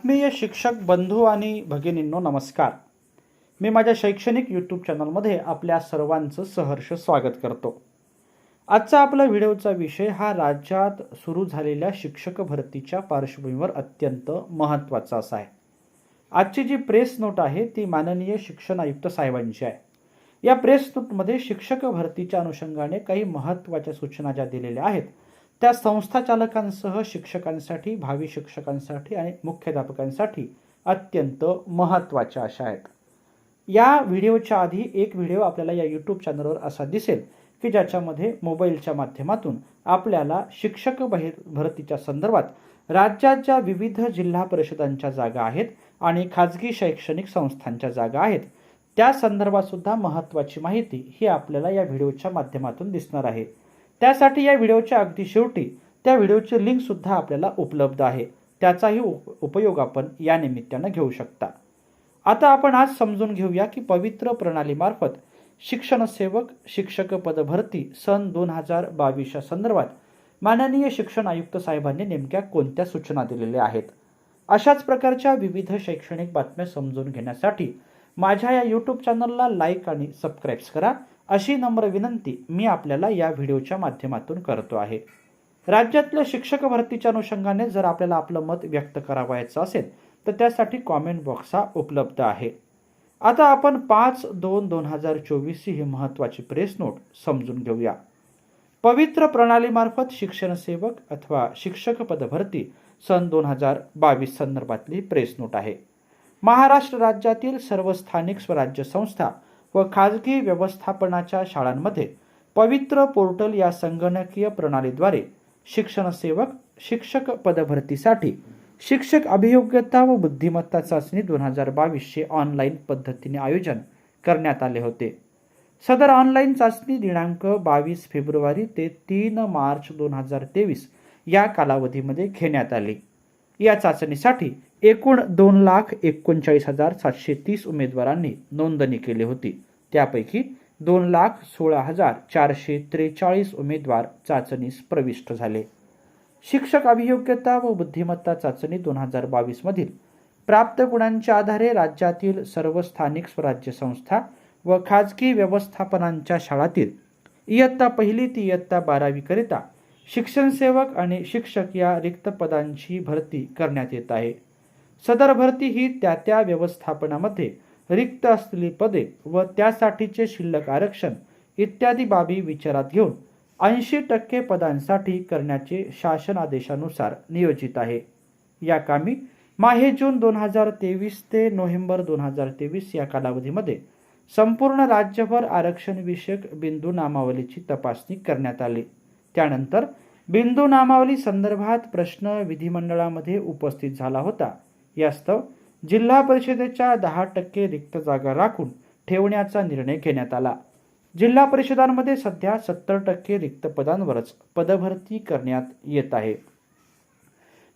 आत्मीय शिक्षक बंधू आणि भगिनींनो नमस्कार. मी माझ्या शैक्षणिक यूट्यूब चॅनलमध्ये आपल्या सर्वांचं सहर्ष स्वागत करतो. आजचा आपला व्हिडिओचा विषय हा राज्यात सुरू झालेल्या शिक्षक भरतीच्या पार्श्वभूमीवर अत्यंत महत्त्वाचा असा आहे. आजची जी प्रेस नोट आहे ती माननीय शिक्षण आयुक्त साहेबांची आहे. या प्रेस नोटमध्ये शिक्षक भरतीच्या अनुषंगाने काही महत्त्वाच्या सूचना ज्या दिलेल्या आहेत त्या संस्थाचालकांसह शिक्षकांसाठी भावी शिक्षकांसाठी आणि मुख्याध्यापकांसाठी अत्यंत महत्त्वाच्या अशा आहेत. या व्हिडिओच्या आधी एक व्हिडिओ आपल्याला या यूट्यूब चॅनलवर असा दिसेल की ज्याच्यामध्ये मोबाईलच्या माध्यमातून आपल्याला शिक्षक बहिर भरतीच्या संदर्भात राज्याच्या विविध जिल्हा परिषदांच्या जागा आहेत आणि खाजगी शैक्षणिक संस्थांच्या जागा आहेत. त्या संदर्भातसुद्धा महत्त्वाची माहिती ही आपल्याला या व्हिडिओच्या माध्यमातून दिसणार आहे. त्यासाठी या व्हिडिओच्या अगदी शेवटी त्या व्हिडिओची लिंकसुद्धा आपल्याला उपलब्ध आहे. त्याचाही उप उपयोग आपण या निमित्तानं घेऊ शकता. आता आपण आज समजून घेऊया की पवित्र प्रणालीमार्फत शिक्षणसेवक शिक्षक पदभरती सन दोन हजार बावीसच्या संदर्भात माननीय शिक्षण आयुक्त साहेबांनी नेमक्या कोणत्या सूचना दिलेल्या आहेत? अशाच प्रकारच्या विविध शैक्षणिक बातम्या समजून घेण्यासाठी माझ्या या यूट्यूब चॅनलला लाईक आणि सबस्क्राईब्स करा. अशी नम्र विनंती मी आपल्याला या व्हिडिओच्या माध्यमातून करतो आहे. राज्यातल्या शिक्षक भरतीच्या अनुषंगाने जर आपल्याला आपलं मत व्यक्त करावायचं असेल तर त्यासाठी कॉमेंट बॉक्स हा उपलब्ध आहे. आता आपण पाच दोन दोन हजार चोवीस ही महत्त्वाची प्रेस नोट समजून घेऊया. पवित्र प्रणालीमार्फत शिक्षण सेवक अथवा शिक्षक पदभरती सन दोन हजार बावीस संदर्भातली प्रेस नोट आहे. महाराष्ट्र राज्यातील सर्व स्थानिक स्वराज्य संस्था व खाजगी व्यवस्थापनाच्या शाळांमध्ये पवित्र पोर्टल या संगणकीय प्रणालीद्वारे शिक्षण सेवक शिक्षक पदभरतीसाठी शिक्षक अभियोग्यता व बुद्धिमत्ता चाचणी दोन हजार बावीसचे ऑनलाईन पद्धतीने आयोजन करण्यात आले होते. सदर ऑनलाईन चाचणी दिनांक बावीस फेब्रुवारी ते तीन मार्च दोन हजार तेवीस या कालावधीमध्ये घेण्यात आली. या चाचणीसाठी एकूण दोन लाख एकोणचाळीस हजार सातशे तीस उमेदवारांनी नोंदणी केली होती. त्यापैकी दोन लाख सोळा हजार चारशे त्रेचाळीस उमेदवार चाचणीस प्रविष्ट झाले. शिक्षक अभियोग्यता व बुद्धिमत्ता चाचणी दोन हजार बावीसमधील प्राप्त गुणांच्या आधारे राज्यातील सर्व स्थानिक स्वराज्य संस्था व खाजगी व्यवस्थापनांच्या शाळातील इयत्ता पहिली ती इयत्ता बारावीकरिता शिक्षणसेवक आणि शिक्षक या रिक्त पदांची भरती करण्यात येत आहे. सदर भरती ही त्या त्या व्यवस्थापनामध्ये रिक्त असलेली पदे व त्यासाठीचे शिल्लक आरक्षण इत्यादी बाबी विचारात घेऊन ऐंशी टक्के पदांसाठी करण्याचे शासन आदेशानुसार नियोजित आहे. या कामी माहे जून दोन हजार तेवीस ते नोव्हेंबर दोन हजार तेवीस या कालावधीमध्ये संपूर्ण राज्यभर आरक्षणविषयक बिंदू नामावलीची तपासणी करण्यात आली. त्यानंतर बिंदू नामावली संदर्भात प्रश्न विधिमंडळामध्ये उपस्थित झाला होता. यास्तव जिल्हा परिषदेच्या दहा टक्के रिक्त जागा राखून ठेवण्याचा निर्णय घेण्यात आला. जिल्हा परिषदांमध्ये सध्या सत्तर टक्के रिक्त पदांवरच पदभरती करण्यात येत आहे.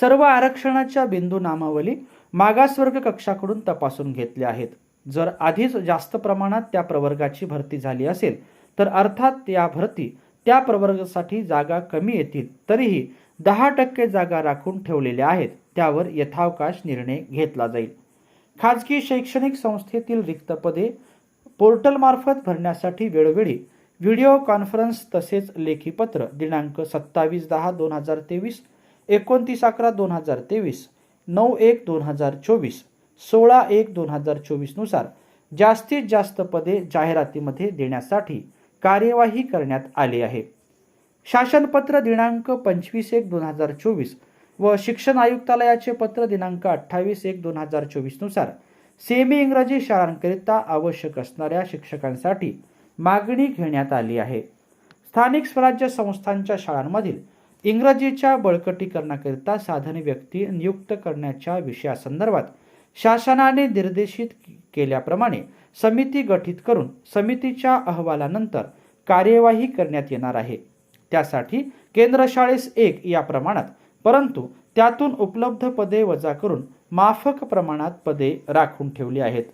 सर्व आरक्षणाच्या बिंदू नामावली मागासवर्ग कक्षाकडून तपासून घेतल्या आहेत. जर आधीच जास्त प्रमाणात त्या प्रवर्गाची भरती झाली असेल तर अर्थात त्या भरती त्या प्रवर्गासाठी जागा कमी येतील तरीही दहा टक्के जागा राखून ठेवलेल्या आहेत त्यावर यथावकाश निर्णय घेतला जाईल. खाजगी शैक्षणिक संस्थेतील रिक्त पदे पोर्टलमार्फत भरण्यासाठी वेळोवेळी व्हिडिओ कॉन्फरन्स तसेच लेखीपत्र दिनांक सत्तावीस दहा दोन हजार तेवीस एकोणतीस अकरा दोन हजार तेवीस नऊ एक दोन हजार चोवीस सोळा एक दोन हजार चोवीसनुसार जास्तीत जास्त पदे जाहिरातीमध्ये देण्यासाठी कार्यवाही करण्यात आली आहे. शासनपत्र दिनांक पंचवीस एक दोन हजार चोवीस व शिक्षण आयुक्तालयाचे पत्र दिनांक अठ्ठावीस एक दोन हजार चोवीसनुसार सेमी इंग्रजी शाळांकरिता आवश्यक असणाऱ्या शिक्षकांसाठी मागणी घेण्यात आली आहे. स्थानिक स्वराज्य संस्थांच्या शाळांमधील इंग्रजीच्या बळकटीकरणाकरिता साधन व्यक्ती नियुक्त करण्याच्या विषयासंदर्भात शासनाने निर्देशित केल्याप्रमाणे समिती गठीत करून समितीच्या अहवालानंतर कार्यवाही करण्यात येणार आहे. त्यासाठी केंद्र शाळेस एक या प्रमाणात परंतु त्यातून उपलब्ध पदे वजा करून माफक प्रमाणात पदे राखून ठेवली आहेत.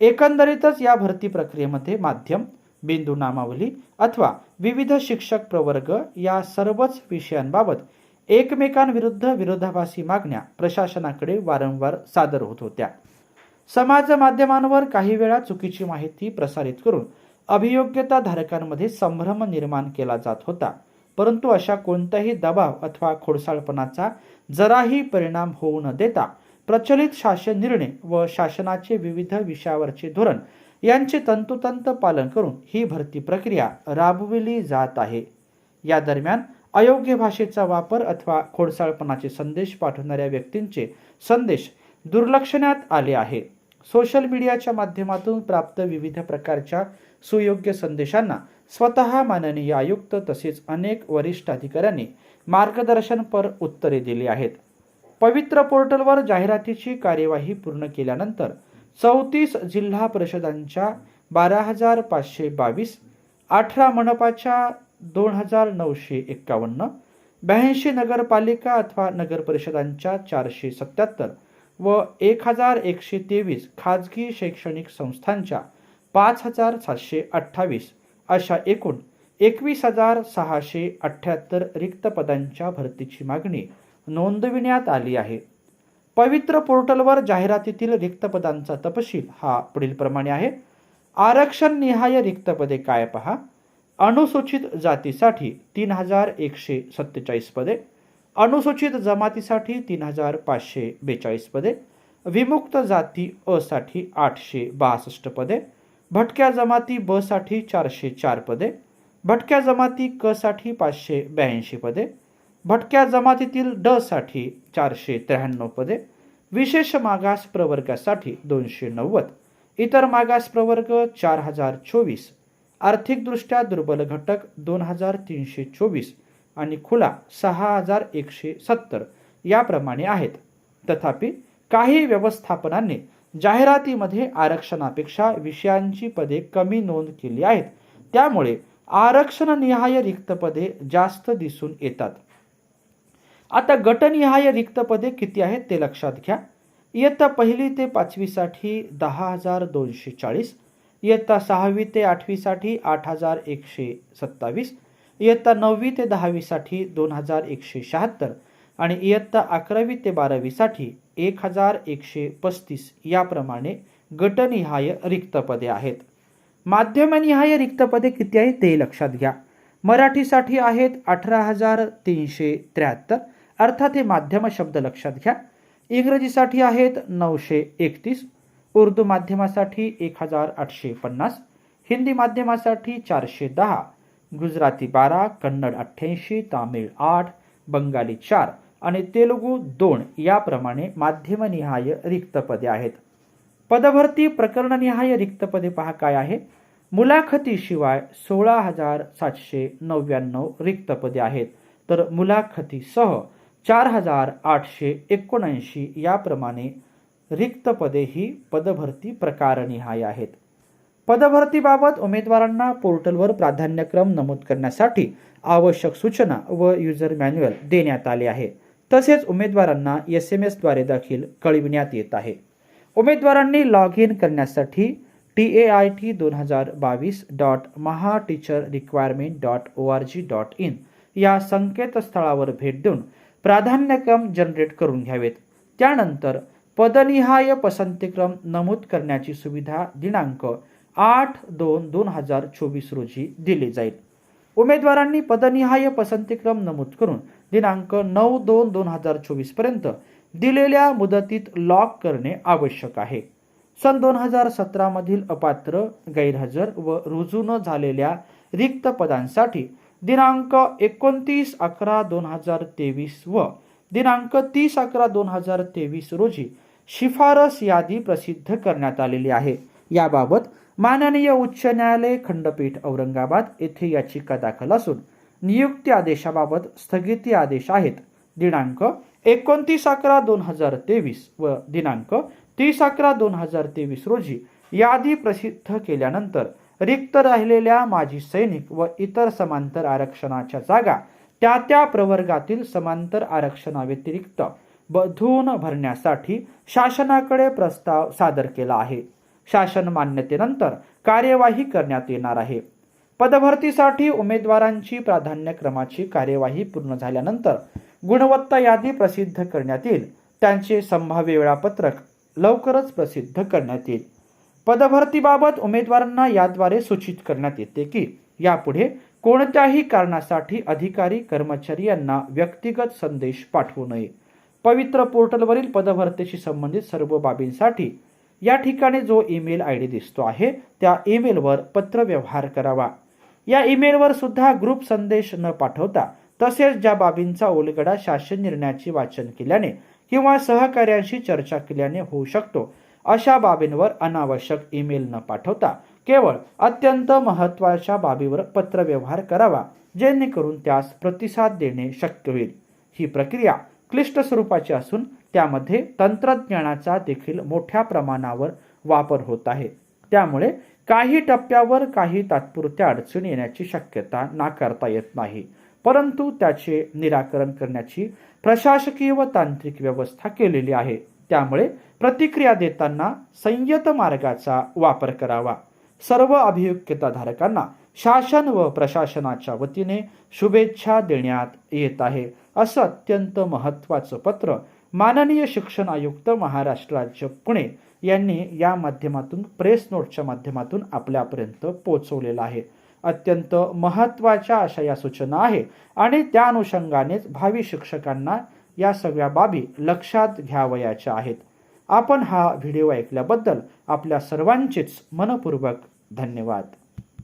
एकंदरीतच या भरती प्रक्रियेमध्ये माध्यम बिंदू नामावली अथवा विविध शिक्षक प्रवर्ग या सर्वच विषयांबाबत एकमेकांविरुद्ध विरोधाभासी मागण्या प्रशासनाकडे वारंवार सादर होत होत्या. समाज माध्यमांवर काही वेळा चुकीची माहिती प्रसारित करून अभियोग्यता धारकांमध्ये संभ्रम निर्माण केला जात होता. परंतु अशा कोणत्याही दबाव अथवा खोडसाळपणाचा जराही परिणाम होऊ न देता प्रचलित शासन निर्णय व शासनाचे विविध विषयावरचे धोरण यांचे तंतोतंत पालन करून ही भरती प्रक्रिया राबविली जात आहे. या दरम्यान अयोग्य भाषेचा वापर अथवा खोडसाळपणाचे संदेश पाठवणाऱ्या व्यक्तींचे संदेश दुर्लक्षण्यात आले आहे सोशल मीडियाच्या माध्यमातून प्राप्त विविध प्रकारच्या सुयोग्य संदेशांना स्वतः माननीय आयुक्त तसेच अनेक वरिष्ठ अधिकाऱ्यांनी मार्गदर्शनपर उत्तरे दिली आहेत. पवित्र पोर्टलवर जाहिरातीची कार्यवाही पूर्ण केल्यानंतर चौतीस जिल्हा परिषदांच्या बारा हजार पाचशे बावीस अठरा मनपाच्या दोन हजार नऊशे एक्कावन्न ब्याऐंशी नगरपालिका अथवा नगर परिषदांच्या चारशे सत्याहत्तर व एक हजार एकशे तेवीस खाजगी शैक्षणिक संस्थांच्या पाच हजार सातशे अठ्ठावीस अशा एकूण एकवीस हजार सहाशे अठ्ठ्याहत्तर रिक्त पदांच्या भरतीची मागणी नोंदविण्यात आली आहे. पवित्र पोर्टलवर जाहिरातीतील रिक्त पदांचा तपशील हा पुढीलप्रमाणे आहे. आरक्षण निहाय रिक्त पदे काय पहा? अनुसूचित जातीसाठी तीन हजार एकशे सत्तेचाळीस पदे. अनुसूचित जमातीसाठी तीन हजार पाचशे बेचाळीस पदे. विमुक्त जाती अ साठी आठशे बासष्ट पदे. भटक्या जमाती ब साठी चारशे चार पदे भटक्या जमाती क साठी पाचशे ब्याऐंशी पदे भटक्या जमातीतील ड साठी चारशे त्र्याण्णव पदे विशेष मागास प्रवर्गासाठी दोनशे नव्वद इतर मागास प्रवर्ग चार हजार चोवीस आर्थिकदृष्ट्या दुर्बल घटक दोन हजार तीनशे चोवीस आणि खुला सहा हजार एकशे सत्तर याप्रमाणे आहेत. तथापि काही व्यवस्थापनांनी जाहिरातीमध्ये आरक्षणापेक्षा विषयांची पदे कमी नोंद केली आहेत. त्यामुळे आरक्षणनिहाय रिक्त पदे जास्त दिसून येतात. आता गटनिहाय रिक्त पदे किती आहेत ते लक्षात घ्या. इयत्ता पहिली ते पाचवीसाठी दहा हजार दोनशे चाळीस. इयत्ता सहावी ते आठवीसाठी आठ हजार एकशे सत्तावीस. इयत्ता नववी ते दहावीसाठी दोन हजार एकशे शहात्तर. आणि इयत्ता अकरावी ते बारावीसाठी एक हजार एकशे पस्तीस याप्रमाणे गटनिहाय रिक्तपदे आहेत. माध्यमनिहाय रिक्तपदे किती आहेत ते लक्षात घ्या. मराठीसाठी आहेत अठरा हजार तीनशे त्र्याहत्तर अर्थात हे माध्यम शब्द लक्षात घ्या. इंग्रजीसाठी आहेत नऊशे एकतीस उर्दू माध्यमासाठी एक हजार आठशे पन्नास हिंदी माध्यमासाठी चारशे दहा गुजराती बारा कन्नड अठ्ठ्याऐंशी तामिळ आठ बंगाली चार आणि तेलुगू दोन याप्रमाणे माध्यमनिहाय रिक्त पदे आहेत. पदभरती प्रकरणनिहाय रिक्त पदे पहा काय आहे. मुलाखतीशिवाय सोळा हजार सातशे नव्याण्णव रिक्त पदे आहेत. तर मुलाखतीसह चार हजार आठशे एकोणऐंशी याप्रमाणे रिक्त पदे ही पदभरती प्रकारनिहाय आहेत. पदभरतीबाबत उमेदवारांना पोर्टलवर प्राधान्यक्रम नमूद करण्यासाठी आवश्यक सूचना व युजर मॅन्युअल देण्यात आले आहे. तसेच उमेदवारांना एस एम एसद्वारे देखील कळविण्यात येत आहे. उमेदवारांनी लॉग इन करण्यासाठी टी ए आय टी दोन हजार बावीस dot Maha teacher requirement dot O R G dot in या संकेतस्थळावर भेट देऊन प्राधान्यक्रम जनरेट करून घ्यावेत. त्यानंतर पदनिहाय पसंतीक्रम नमूद करण्याची सुविधा दिनांक आठ दोन दोन हजार चोवीस रोजी दिली जाईल. उमेदवारांनी पदनिहाय पसंतीक्रम नमूद करून दिनांक नऊ दोन दोन हजार चोवीसपर्यंत दिलेल्या मुदतीत लॉक करणे आवश्यक आहे. सन दोन हजार सतरामधील अपात्र गैरहजर व रुजू न झालेल्या रिक्त पदांसाठी दिनांक एकोणतीस अकरा दोन हजार तेवीस व दिनांक तीस अकरा दोन हजार तेवीस रोजी शिफारस यादी प्रसिद्ध करण्यात आलेली आहे. याबाबत माननीय उच्च न्यायालय खंडपीठ औरंगाबाद येथे याचिका दाखल असून नियुक्ती आदेशाबाबत स्थगिती आदेश आहेत. दिनांक एकोणतीस अकरा दोन हजार तेवीस व दिनांक तीस अकरा दोन हजार तेवीस रोजी यादी प्रसिद्ध केल्यानंतर रिक्त राहिलेल्या माजी सैनिक व इतर समांतर आरक्षणाच्या जागा त्या त्या प्रवर्गातील समांतर आरक्षणाव्यतिरिक्त बधून भरण्यासाठी शासनाकडे प्रस्ताव सादर केला आहे. शासन मान्यतेनंतर कार्यवाही करण्यात येणार आहे. पदभरतीसाठी उमेदवारांची प्राधान्यक्रमाची कार्यवाही पूर्ण झाल्यानंतर गुणवत्ता यादी प्रसिद्ध करण्यात येईल. त्यांचे संभाव्य वेळापत्रक लवकरच प्रसिद्ध करण्यात येईल. पदभरतीबाबत उमेदवारांना याद्वारे सूचित करण्यात येते की यापुढे कोणत्याही कारणासाठी अधिकारी कर्मचारी यांना व्यक्तिगत संदेश पाठवू नये. पवित्र पोर्टलवरील पदभरतीशी संबंधित सर्व बाबींसाठी या ठिकाणी जो ईमेल आय डी दिसतो आहे त्या ईमेलवर पत्रव्यवहार करावा. या ईमेलवर सुद्धा ग्रुप संदेश न पाठवता तसेच ज्या बाबींचा उलगडा शासन निर्णयाचे वाचन केल्याने किंवा सहकार्यांशी चर्चा केल्याने होऊ शकतो अशा बाबींवर अनावश्यक ईमेल न पाठवता केवळ अत्यंत महत्त्वाच्या बाबीवर पत्रव्यवहार करावा जेणेकरून त्यास प्रतिसाद देणे शक्य होईल. ही प्रक्रिया क्लिष्ट स्वरूपाची असून त्यामध्ये तंत्रज्ञानाचा देखील मोठ्या प्रमाणावर वापर होत आहे. त्यामुळे काही टप्प्यावर काही तात्पुरत्या अडचणी येण्याची शक्यता नाकारता येत नाही. परंतु त्याचे निराकरण करण्याची प्रशासकीय व तांत्रिक व्यवस्था केलेली आहे. त्यामुळे प्रतिक्रिया देताना संयत मार्गाचा वापर करावा. सर्व अभियुक्तताधारकांना शासन व प्रशासनाच्या वतीने शुभेच्छा देण्यात येत आहे. असं अत्यंत महत्त्वाचं पत्र माननीय शिक्षण आयुक्त महाराष्ट्र राज्य पुणे यांनी या माध्यमातून प्रेस नोटच्या माध्यमातून आपल्यापर्यंत पोचवलेला आहे. अत्यंत महत्त्वाच्या अशा या सूचना आहे आणि त्या अनुषंगानेच भावी शिक्षकांना या सगळ्या बाबी लक्षात घ्यावयाच्या आहेत. आपण हा व्हिडिओ ऐकल्याबद्दल आपल्या सर्वांचेच मनपूर्वक धन्यवाद.